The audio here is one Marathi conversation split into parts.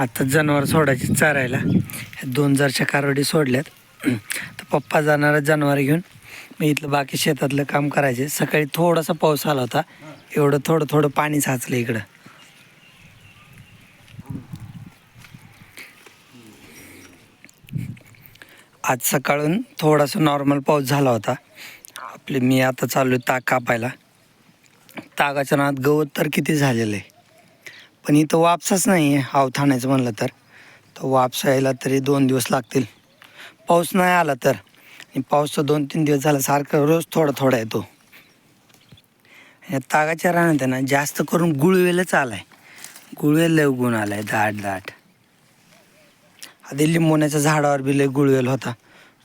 आता जनावर सोडायची चरायला. दोन जरच्या कारवडी सोडल्यात. तर पप्पा जाणार जनावर घेऊन. मी इथलं बाकी शेतातलं काम करायचे. सकाळी थोडासा पाऊस आला होता. एवढं थोडं थोडं पाणी साचलं इकडं. आज सकाळून थोडासा नॉर्मल पाऊस झाला होता. आपले मी आता चाललो ताग ताक कापायला. तागाच्या नात गवत तर किती झालेलं आहे? पण इथं वापसाच नाही आहे अवथाण्याचं म्हणलं तर. तर वापसा यायला तरी दोन दिवस लागतील. पाऊस नाही आला तर. आणि पाऊस तर दोन तीन दिवस झाला सारखं रोज थोडा थोडा येतो. या तागाच्या रानात आहे ना जास्त करून गुळवेलच आला आहे गुळवेल लय उगून आला आहे दाट दाट. आधी लिंबोण्याच्या झाडावर बी लय गुळवेल होता.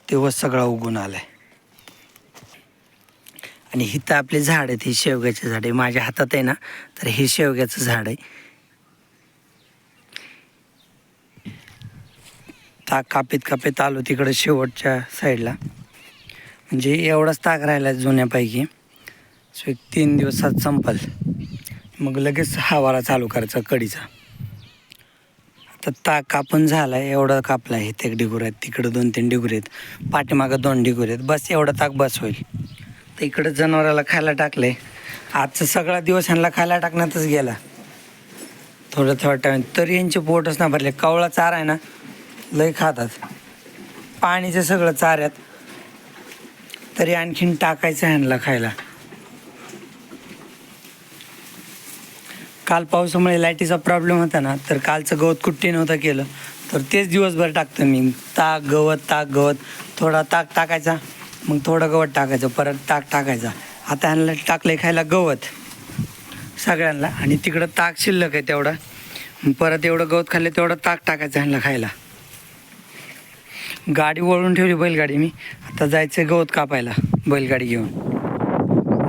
तेव्हा सगळा उगून आला आहे आणि हिथं आपले झाड आहेत ही शेवग्याचे झाड आहे. माझ्या हातात आहे ना तर हे शेवग्याचं झाड आहे. ताक कापीत कापीत आलो तिकडं शेवटच्या साईडला. म्हणजे एवढाच ताक राहिला जुन्यापैकी. सो एक तीन दिवसात संपल. मग लगेच हवाला चालू करायचा कडीचा. आता ताक कापून झाला आहे एवढं कापला आहे ते एक डिगूर आहेत तिकडं दोन तीन डिगूर आहेत पाठीमागं दोन डिगूर आहेत बस एवढं ताक बस होईल. तर इकडं जनावराला खायला टाकले आजचा सगळा दिवस ह्यांना खायला टाकण्यातच गेला. थोडं थोडं टाइम. तरी यांचे पोटच ना भरले. कवळा चारा आहे ना लय खातात. पाणीचं सगळं चाऱ्यात. तरी आणखीन टाकायचं ह्यांना खायला. काल पावसामुळे लाईटीचा प्रॉब्लेम होता ना तर कालचं गवत कुट्टी नव्हतं केलं. तर तेच दिवसभर टाकतं मी. ताक गवत ताक गवत. थोडा ताक टाकायचा. मग थोडं गवत टाकायचं. परत ताक टाकायचा. आता ह्यांना टाकलं खायला गवत. सगळ्यांना. आणि तिकडं ताक शिल्लक आहे तेवढा. मग परत एवढं गवत खाल्लं तेवढं ताक टाकायचं ह्यांना खायला. गाडी वळून ठेवली बैलगाडी मी. आता जायचं गवत कापायला बैलगाडी घेऊन.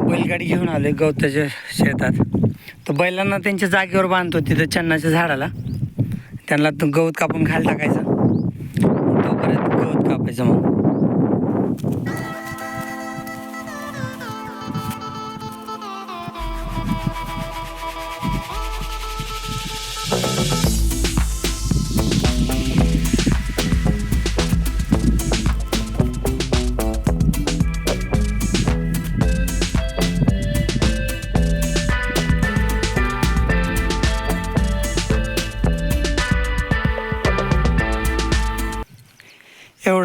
बैलगाडी घेऊन आले गवताच्या शेतात. तर बैलांना त्यांच्या जागेवर बांधतो तिथं चन्नाच्या झाडाला. त्यांना गवत कापून खायला टाकायचं. तोपर्यंत गवत कापायचं मग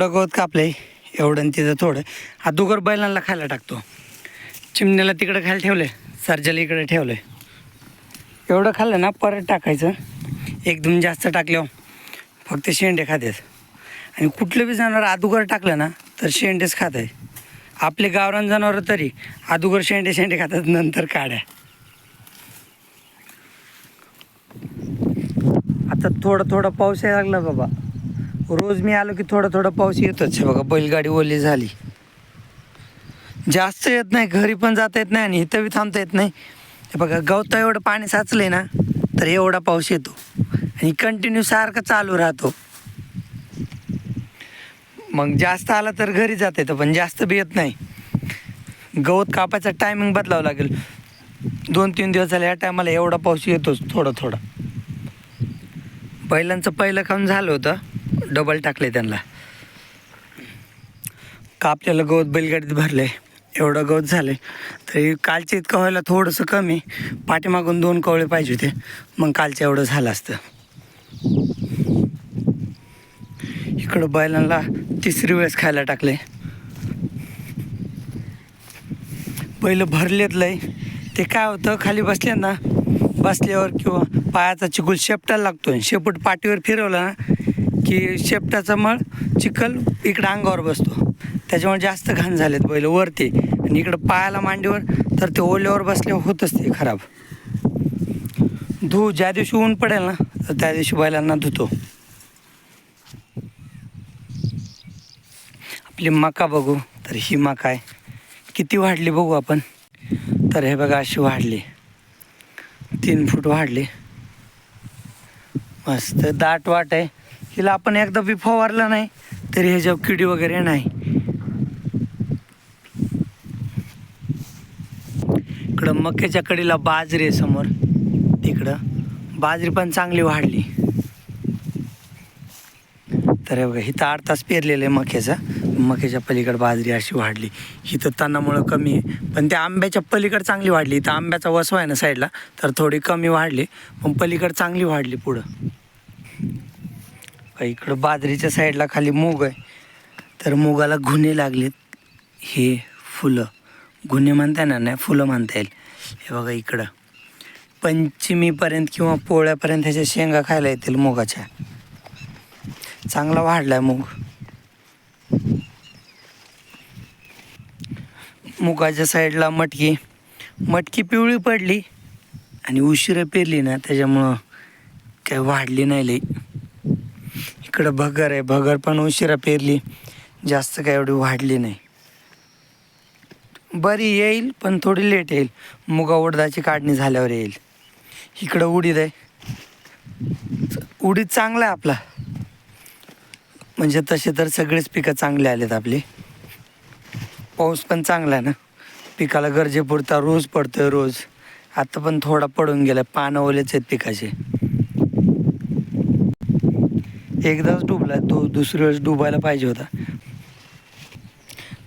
एवढं गवत कापलंय एवढं तिथं थोडं. अदुगर बैलांना खायला टाकतो. चिमण्याला तिकडं खायला ठेवलं आहे सर्जाला इकडे ठेवलं आहे एवढं खाल्लं ना परत टाकायचं. एकदम जास्त टाकल्यावर फक्त शेंडे खातात आणि कुठलं बी जनावर अदुगर टाकलं ना तर शेंडेच खात आहे. आपले गावरान जनावर तरी अदुगर शेंडे शेंडे खातात नंतर काड्या. आता थोडं थोडं पाऊस यायला लागला बाबा. रोज मी आलो की थोडं थोडं पाऊस येतोच. आहे बघा बैलगाडी ओली झाली. जास्त येत नाही घरी पण जाता येत नाही आणि इथं बी थांबता येत नाही. बघा गवता एवढं पाणी साचलंय ना तर एवढा पाऊस येतो. आणि कंटिन्यू सारखं चालू राहतो. मग जास्त आला तर घरी जाता येतं पण जास्त बी येत नाही. गवत कापायचा टायमिंग बदलावं लागेल. दोन तीन दिवस झाले या टायमाला एवढा पाऊस येतोच थोडा थोडा. बैलांचं पहिलं काम झालं होतं. डबल टाकले त्यांना. कापलेलं गवत बैलगाडीत भरले. एवढं गवत झाले. तरी कालचे इतकं व्हायला थोडंसं कमी. पाठीमागून दोन कवळे पाहिजे होते. मग कालचं एवढं झालं असतं. इकडं बैलांना तिसरी वेळेस खायला टाकले. पहिलं भरलेत लय. ते काय होतं खाली बसले ना बसल्यावर किंवा पायाचा चिकूल शेपटायला लागतो शेपूट पाठीवर फिरवला ना की शेपटाचा मळ चिखल इकडं अंगावर बसतो. त्याच्यामुळे जास्त घाण झालेत बैल वरती. आणि इकडं पायाला मांडीवर तर ते ओल्यावर बसल्यावर होतच ते खराब. धू ज्या दिवशी ऊन पडेल ना तर त्या दिवशी बैलांना धुतो. आपली मका बघू तर ही मका आहे. किती वाढली बघू आपण. तर हे बघा अशी वाढली. तीन फूट वाढली. मस्त दाट वाट आहे. हिला आपण एकदा बी फवारलं नाही तरी ह्याच्यावर किडी वगैरे नाही. इकडं मक्याच्या कडीला बाजरी आहे समोर. तिकडं बाजरी पण चांगली वाढली. तर हे बघा इथं आठ तास पेरलेलं आहे मक्याचा. मक्याच्या पलीकडे बाजरी अशी वाढली. इथं तणामुळं कमी आहे. पण त्या आंब्याच्या पलीकडे चांगली वाढली. इथं आंब्याचा वसवा आहे ना साईडला तर थोडी कमी वाढली. पण पलीकडे चांगली वाढली पुढं. इकडं बाजरीच्या साईडला खाली मूग आहे. तर मुगाला घुणे लागलेत. हे फुलं. गुन्हे म्हणता येणार नाही फुलं म्हणता येईल. हे बघा इकडं. पंचमीपर्यंत किंवा पोळ्यापर्यंत ह्याच्या शेंगा खायला येतील मुगाच्या. चांगला वाढलाय मूग. मुगाच्या साईडला मटकी. मटकी पिवळी पडली आणि उशिरा पेरली ना त्याच्यामुळं काही वाढली नाही लई. इकडं भगर आहे. भगर पण उशिरा पेरली. जास्त काय एवढी वाढली नाही. बरी येईल पण थोडी लेट येईल. मुगा उडदाची काढणी झाल्यावर येईल. इकडं उडीद आहे. उडीद चांगला आहे आपला. म्हणजे तसे तर सगळेच पिकं चांगले आलेत आपले. पाऊस पण चांगला आहे ना. पिकाला गरजेपुरता रोज पडतोय रोज. आता पण थोडा पडून गेला. पानं ओलेच आहेत पिकाचे. एकदाच डुबला तो दुसऱ्या वेळेस डुबायला पाहिजे होता.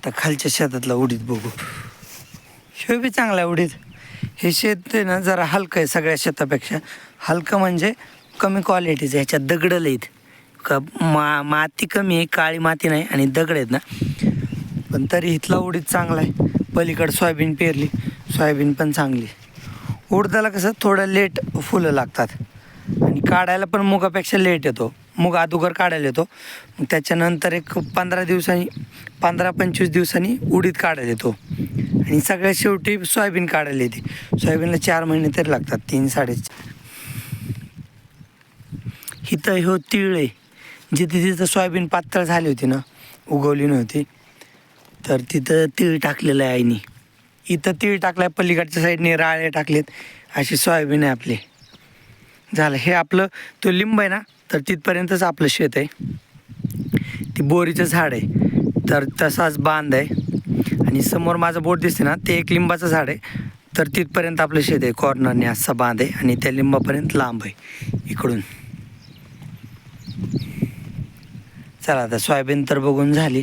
तर खालच्या शेतातला उडीद बघू. हे बी चांगला आहे उडीद. हे शेत आहे ना जरा हलकं आहे सगळ्या शेतापेक्षा. हलकं म्हणजे कमी क्वालिटीचं ह्याच्यात दगडं लईत का मा माती कमी आहे काळी माती नाही आणि दगड आहेत ना. पण तरी इथला उडीद चांगला आहे. पलीकडं सोयाबीन पेरली सोयाबीन पण चांगली. उडदाला कसं थोडं लेट फुलं लागतात. आणि काढायला पण मुगापेक्षा लेट येतो. मग अदोगर काढायला येतो. मग त्याच्यानंतर एक पंधरा दिवसांनी पंधरा पंचवीस दिवसांनी उडीद काढायला येतो. आणि सगळ्यात शेवटी सोयाबीन काढायला येते. सोयाबीनला चार महिने तरी लागतात तीन साडे इथं हो तीळ आहे. जिथे तिथं सोयाबीन पातळ झाली होती ना उगवली नव्हती. तर तिथं तीळ टाकलेलं आहे आईनी. इथं तीळ टाकलं आहे पलीकडच्या साईडने राळे टाकलेत. अशी सोयाबीन आहे आपली. झालं. हे आपलं तो लिंब आहे ना तर तिथपर्यंतच आपलं शेत आहे. ती बोरीचं झाड आहे. तर तसाच बांध आहे. आणि समोर माझं बोट दिसते ना ते एक लिंबाचं झाड आहे. तर तिथपर्यंत आपलं शेत आहे. कॉर्नरने असा बांध आहे आणि त्या लिंबापर्यंत लांब आहे. इकडून. चला आता सोयाबीन तर बघून झाली.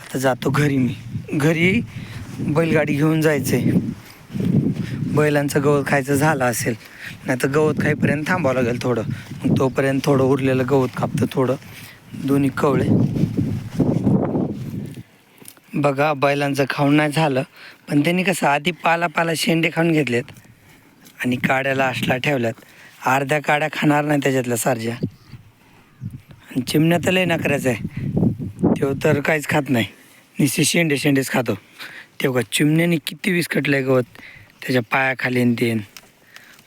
आता जातो घरी मी. घरी बैलगाडी घेऊन जायचं आहे बैलांचं गवत खायचं झालं असेल. नाही तर गवत खाईपर्यंत थांबावं लागेल थोडं. मग तोपर्यंत थोडं उरलेलं गवत कापतं थोडं. दोन्ही कवळे. बघा बैलांचं खाऊन नाही झालं पण त्यांनी कसं आधी पाला पाला शेंडे खाऊन घेतलेत आणि काड्याला आशला ठेवल्यात. अर्ध्या काड्या खाणार नाही त्याच्यातल्या सारज्या. आणि चिमण्या तर लय करायचं आहे. तेव्हा तर काहीच खात नाही. निश्चित शेंडे शेंडेच खातो. तेव्हा चिमण्याने किती विस्कटलं आहे गवत. त्याच्या पायाखाली देन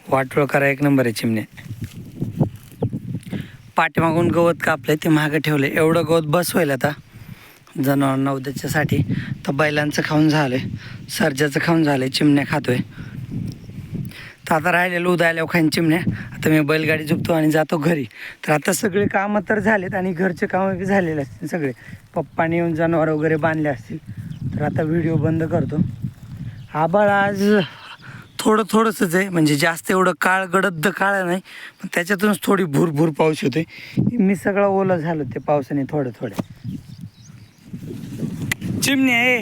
वाटोळ करा एक नंबर आहे चिमण्या पाठीमागून गवत कापलं ते मागं ठेवलं एवढं गवत बसवायला आता. जनावरांना उद्याच्यासाठी. तर बैलांचं खाऊन झालं आहे सर्जाचं खाऊन झालं आहे चिमण्या खातोय. तर आता राहिलेलं उदायला खाईन चिमण्या. आता मी बैलगाडी झुपतो आणि जातो घरी. तर आता सगळे कामं तर झालेत आणि घरचे कामं बी झालेले असतील सगळे. पप्पाने येऊन जनावर वगैरे बांधले असतील. तर आता व्हिडिओ बंद करतो. आबाळ आज थोडं थोडंसंच आहे. म्हणजे जास्त एवढं काळ गडद काळ नाही. पण त्याच्यातूनच थोडी भूरभूर पाऊस होते मी सगळं ओलं झालो ते पावसाने थोडं थोडं. चिमणी आहे.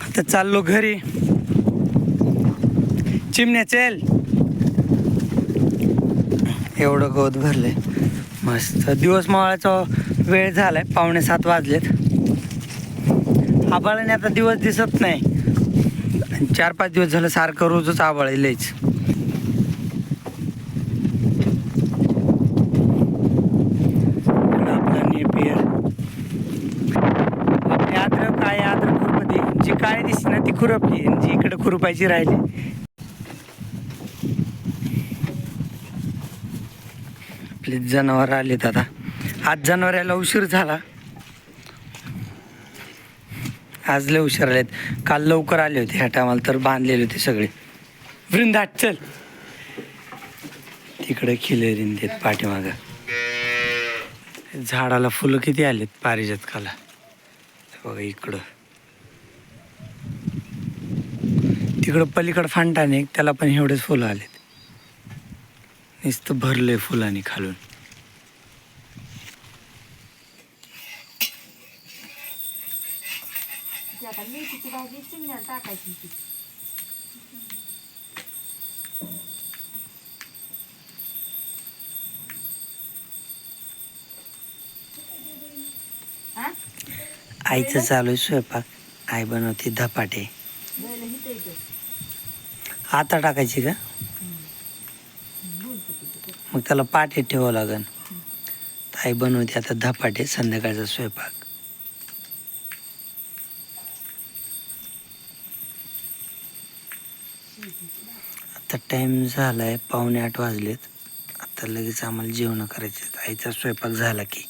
आता चाललो घरी. चिमण्या चेल. एवढं गवत भरलंय. मस्त. दिवस मावळाचा वेळ झालाय. पावणे सात वाजलेत. आबाळाने आता दिवस दिसत नाही. चार पाच दिवस झालं सारखं रोजच आबाळ लयच. आपला नेपियर आपली काय आद्रक खुरपती. जी काय दिसते ना ती खुरपली जी इकडे खुरपायची राहिली. आपले जनावर आलेत आता. आज जनावर यायला उशीर झाला. आज लय उशीर आलेत. काल लवकर आले होते ह्या टायमाला तर बांधलेले होते सगळे. वृंदाट चल. तिकडे खिले रिंदेत पाठीमागं. झाडाला फुलं किती आलेत पारिजातकाला? बघा इकडं. तिकडं पलीकडं फांटाने त्याला पण एवढेच फुलं आलेत. नुसतं भरलंय फुलांनी खालून ती आता मेथीची भाजी चिमण्यात टाकायची ती हा आईचं चालू आहे स्वयंपाक. आई बनवते धपाटे. आता टाकायची का? मग त्याला पाटे ठेवावं लागन. आई बनवते आता धपाटे संध्याकाळचा स्वयंपाक. आता टाईम झाला आहे पावणे आठ वाजलेत. आता लगेच आम्हाला जेवण करायचे आहेत. आईचा स्वयंपाक झाला की.